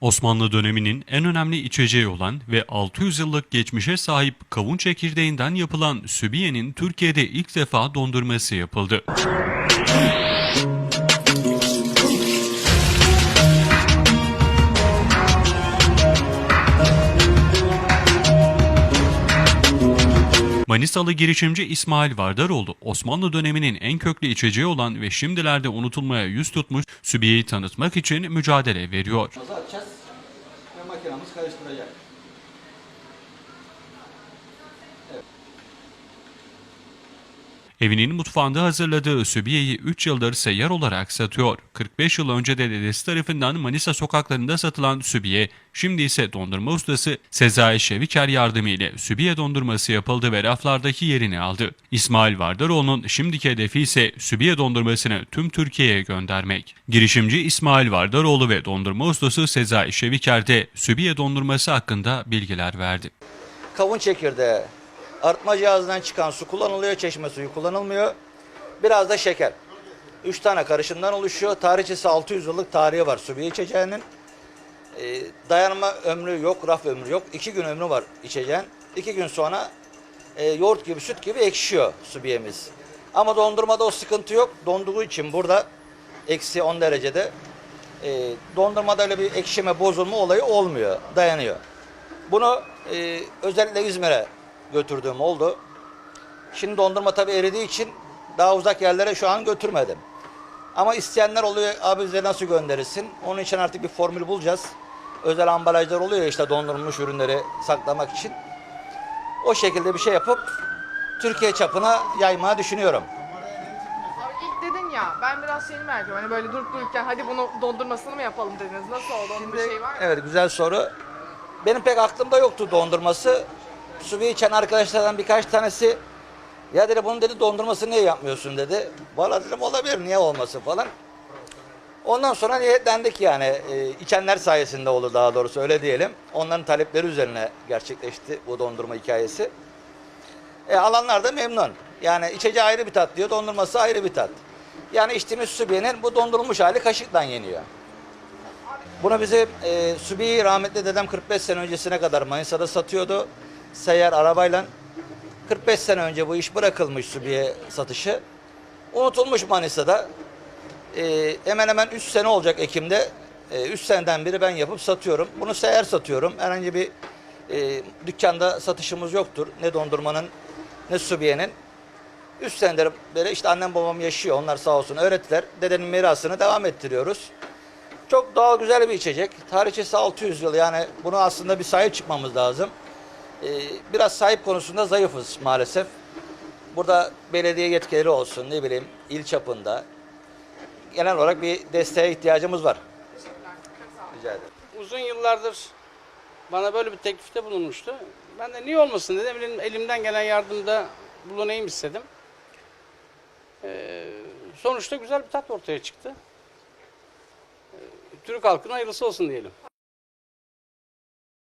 Osmanlı döneminin en önemli içeceği olan ve 600 yıllık geçmişe sahip kavun çekirdeğinden yapılan sübiyenin Türkiye'de ilk defa dondurması yapıldı. Manisalı girişimci İsmail Vardaroğlu, Osmanlı döneminin en köklü içeceği olan ve şimdilerde unutulmaya yüz tutmuş sübiyeyi tanıtmak için mücadele veriyor. Makinamız karıştıracak. Evinin mutfağında hazırladığı sübiyeyi 3 yıldır seyyar olarak satıyor. 45 yıl önce de dedesi tarafından Manisa sokaklarında satılan sübiye, şimdi ise dondurma ustası Sezai Şeviker yardımıyla sübiye dondurması yapıldı ve raflardaki yerini aldı. İsmail Vardaroğlu'nun şimdiki hedefi ise sübiye dondurmasını tüm Türkiye'ye göndermek. Girişimci İsmail Vardaroğlu ve dondurma ustası Sezai Şeviker de sübiye dondurması hakkında bilgiler verdi. Kavun çekirdeği, arıtma cihazından çıkan su kullanılıyor, çeşme suyu kullanılmıyor. Biraz da şeker. Üç tane karışımdan oluşuyor. Tarihçesi 600 yıllık tarihi var sübiye içeceğinin. Ee, dayanma ömrü yok, raf ömrü yok. İki gün ömrü var içeceğin. İki gün sonra e, yoğurt gibi, süt gibi ekşiyor sübiyemiz. Ama dondurmada o sıkıntı yok. Donduğu için burada eksi 10 derecede e, dondurmada öyle bir ekşime, bozulma olayı olmuyor, dayanıyor. Bunu e, özellikle İzmir'e götürdüğüm oldu. Şimdi dondurma tabii eridiği için daha uzak yerlere şu an götürmedim. Ama isteyenler oluyor abi bize nasıl gönderirsin? Onun için artık bir formül bulacağız. Özel ambalajlar oluyor işte dondurulmuş ürünleri saklamak için. O şekilde bir şey yapıp Türkiye çapına yaymayı düşünüyorum. Abi ilk dedin ya ben biraz şeyini merak ediyorum. Hani böyle durup dururken hadi bunu dondurmasını mı yapalım dediniz. Nasıl oldu? Onun bir şey var mı? Evet güzel soru. Benim pek aklımda yoktu dondurması. Su içen arkadaşlardan birkaç tanesi ya dedi bunun dedi dondurması niye yapmıyorsun dedi. Valla dedim olabilir niye olmasın falan. Ondan sonra niyetlendik yani e, içenler sayesinde oldu daha doğrusu öyle diyelim. Onların talepleri üzerine gerçekleşti bu dondurma hikayesi. E, alanlar da memnun. Yani içeceği ayrı bir tat diyor, dondurması ayrı bir tat. Yani içtiğimiz sübiyenin bu dondurulmuş hali kaşıktan yeniyor. Bunu bize e, Subi'yi rahmetli dedem 45 sene öncesine kadar Manisa'da satıyordu. Seyyar arabayla. 45 sene önce bu iş bırakılmış Subi'ye satışı. Unutulmuş Manisa'da. E, hemen hemen 3 sene olacak Ekim'de. 3 seneden beri ben yapıp satıyorum. Bunu seyyar satıyorum. Herhangi bir e, dükkanda satışımız yoktur. Ne dondurmanın ne Subiye'nin. 3 senedir beri işte annem babam yaşıyor. Onlar sağ olsun öğrettiler. Dedenin mirasını devam ettiriyoruz. Çok doğal güzel bir içecek. Tarihçesi 600 yıl yani bunu aslında bir sahip çıkmamız lazım. Ee, biraz sahip konusunda zayıfız maalesef. Burada belediye yetkileri olsun ne bileyim il çapında genel olarak bir desteğe ihtiyacımız var. Rica ederim. uzun yıllardır bana böyle bir teklifte bulunmuştu. Ben de niye olmasın dedim. Elim- Elimden gelen yardımda bulunayım istedim. Ee, sonuçta güzel bir tat ortaya çıktı. Ee, Türk halkına hayırlısı olsun diyelim.